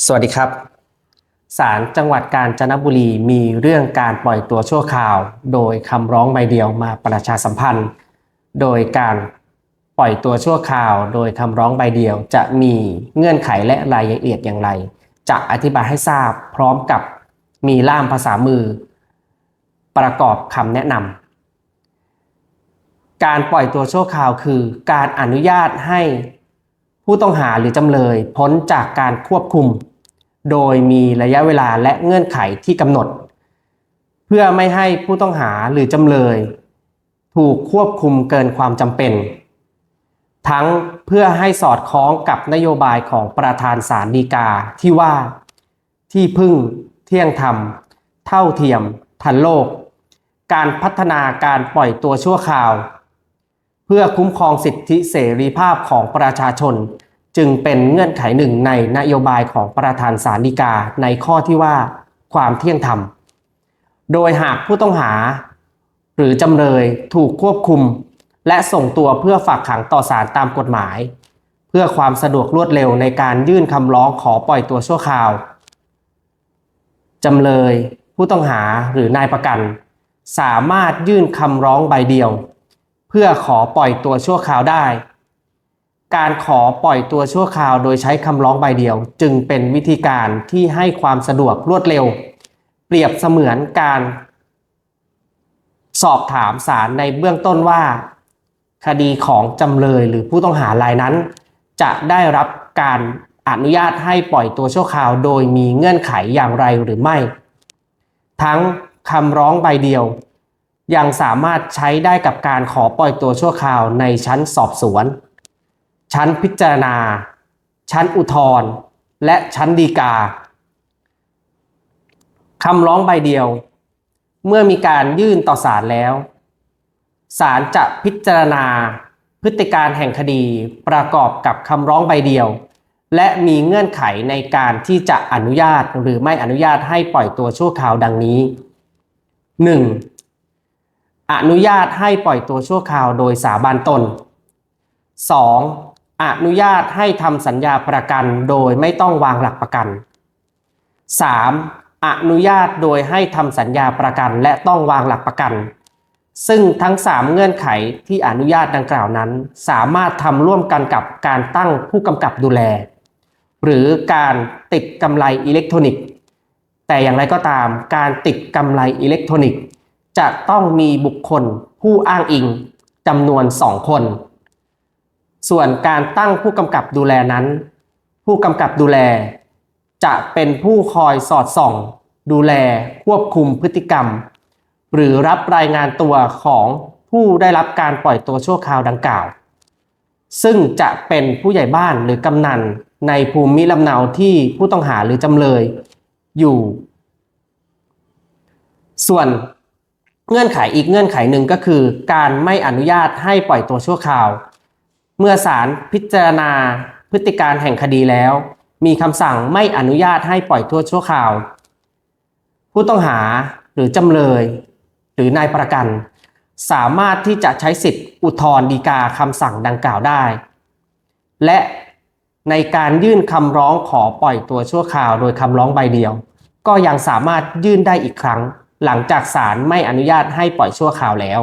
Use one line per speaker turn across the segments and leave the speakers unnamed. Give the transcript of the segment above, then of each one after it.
สวัสดีครับ ศาลจังหวัดกาญจนบุรีมีเรื่องการปล่อยตัวชั่วคราว โดยคำร้องใบเดียวมาประชาสัมพันธ์ โดยการปล่อยตัวชั่วคราว โดยคำร้องใบเดียวจะมีเงื่อนไขและรายละเอียดอย่างไร จะอธิบายให้ทราบพร้อมกับมีล่ามภาษามือ ประกอบคำแนะนำการปล่อยตัวชั่วคราวคือ การอนุญาตให้ ผู้ต้องหาหรือจำเลยพ้นจากการควบคุม โดยมีระยะเวลาและเงื่อนไขที่กำหนด เพื่อไม่ให้ผู้ต้องหาหรือจำเลย ถูกควบคุมเกินความจำเป็น ทั้งเพื่อให้สอดคล้องกับนโยบายของประธานศาลฎีกาที่ว่า ที่พึ่ง เที่ยงธรรม เท่าเทียม ทันโลก การพัฒนาการปล่อยตัวชั่วคราว พื่อคุ้มครองสิทธิเสรีภาพของประชาชน จึงเป็นเงื่อนไขหนึ่งในนโยบายของประธานศาลฎีกาในข้อที่ว่า ความเที่ยงธรรม โดยหากผู้ต้องหา หรือจำเลยถูกควบคุม และส่งตัวเพื่อฝากขังต่อศาลตามกฎหมาย เพื่อความสะดวกรวดเร็วในการยื่นคำร้องขอปล่อยตัวชั่วคราวจำเลย ผู้ต้องหาหรือนายประกัน สามารถยื่นคำร้องใบเดียว เพื่อขอปล่อยตัวชั่วคราวได้ การขอปล่อยตัวชั่วคราวโดยใช้คำร้องใบเดียว จึงเป็นวิธีการที่ให้ความสะดวกรวดเร็ว เปรียบเสมือนการ สอบถามศาลในเบื้องต้นว่า คดีของจำเลยหรือผู้ต้องหารายนั้น จะได้รับการอนุญาตให้ปล่อยตัวชั่วคราว โดยมีเงื่อนไขอย่างไรหรือไม่ ทั้งคำร้องใบเดียว ยังสามารถใช้ได้กับการขอปล่อยตัวชั่วคราวในชั้นสอบสวน ชั้นพิจารณา ชั้นอุทธรณ์และชั้นฎีกาคำร้องใบเดียว เมื่อมีการยื่นต่อศาลแล้วศาลจะพิจารณาพฤติการแห่งคดีประกอบกับคำร้องใบเดียว และมีเงื่อนไขในการที่จะอนุญาตหรือไม่อนุญาตให้ปล่อยตัวชั่วคราวดังนี้ 1. อนุญาตให้ปล่อยตัวชั่วคราวโดยสาบานตน 2. อนุญาตให้ทำสัญญาประกันโดยไม่ต้องวางหลักประกัน 3. อนุญาตโดยให้ทำสัญญาประกันและต้องวางหลักประกัน ซึ่งทั้ง 3 เงื่อนไขที่อนุญาตดังกล่าวนั้น สามารถทำร่วมกันกับการตั้งผู้กำกับดูแล หรือการติดกำไรอิเล็กทรอนิกส์ แต่อย่างไรก็ตามการติดกำไรอิเล็กทรอนิกส์ จะต้องมีบุคคลผู้อ้างอิงจำนวน 2 คน ส่วนการตั้งผู้กำกับดูแลนั้น ผู้กำกับดูแล จะเป็นผู้คอยสอดส่อง ดูแลควบคุมพฤติกรรม หรือรับรายงานตัวของผู้ได้รับการปล่อยตัวชั่วคราวดังกล่าว ซึ่งจะเป็นผู้ใหญ่บ้านหรือกำนันในภูมิลำเนาที่ผู้ต้องหาหรือจำเลยอยู่ ส่วน เงื่อนไขอีกเงื่อนไขหนึ่งก็คือ การไม่อนุญาตให้ปล่อยตัวชั่วคราว เมื่อศาลพิจารณาพฤติการแห่งคดีแล้ว มีคำสั่งไม่อนุญาตให้ปล่อยตัวชั่วคราว ผู้ต้องหาหรือจำเลย หรือนายประกัน สามารถที่จะใช้สิทธิ์อุทธรณ์ฎีกาคำสั่งดังกล่าวได้ และในการยื่นคำร้องขอปล่อยตัวชั่วคราว โดยคำร้องใบเดียว ก็ยังสามารถยื่นได้อีกครั้ง หลังจากศาลไม่อนุญาตให้ปล่อยชั่วคราวแล้ว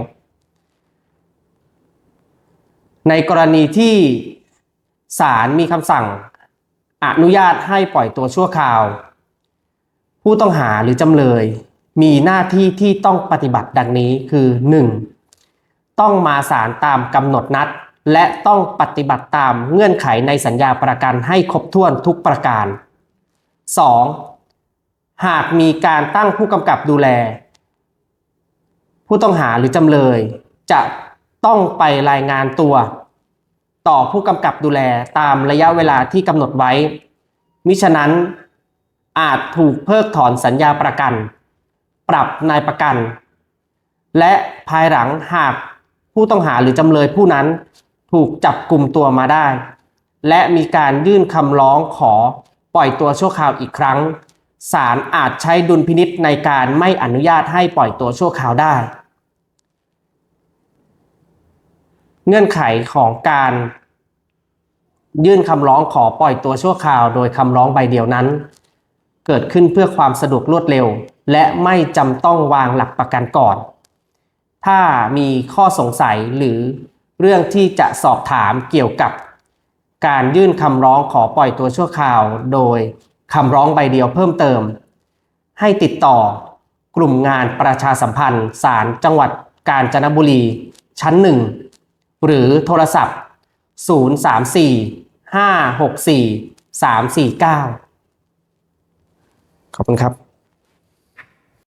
ในกรณีที่ศาลมีคำสั่ง อนุญาตให้ปล่อยตัวชั่วคราว ผู้ต้องหาหรือจำเลย มีหน้าที่ที่ต้องปฏิบัติดังนี้คือ 1. ต้องมาศาลตามกำหนดนัด และต้องปฏิบัติตามเงื่อนไขในสัญญาประกันให้ครบถ้วนทุกประการ 2. หากมีการตั้งผู้กำกับดูแล ผู้ต้องหาหรือจำเลย จะต้องไปรายงานตัว ต่อผู้กำกับดูแลตามระยะเวลาที่กำหนดไว้ มิฉะนั้นอาจถูกเพิกถอนสัญญาประกัน ปรับนายประกัน และภายหลังหากผู้ต้องหาหรือจำเลยผู้นั้นถูกจับกลุ่มตัวมาได้ และมีการยื่นคำร้องขอปล่อยตัวชั่วคราวอีกครั้ง ศาลอาจใช้ดุลพินิษในการไม่อนุญาตให้ปล่อยตัวชั่วคราวได้ เงื่อนไขของการยื่นคำร้องขอปล่อยตัวชั่วคราวโดยคำร้องใบเดียวนั้น เกิดขึ้นเพื่อความสะดวกรวดเร็ว และไม่จำต้องวางหลักประกันก่อน ถ้ามีข้อสงสัยหรือเรื่องที่จะสอบถามเกี่ยวกับ การยื่นคำร้องขอปล่อยตัวชั่วคราวโดย คำร้องใบเดียวเพิ่มเติม ให้ติดต่อกลุ่มงานประชาสัมพันธ์ศาลจังหวัดกาญจนบุรี ชั้นหนึ่งหรือโทรศัพท์ 034 564 349 ขอบคุณครับ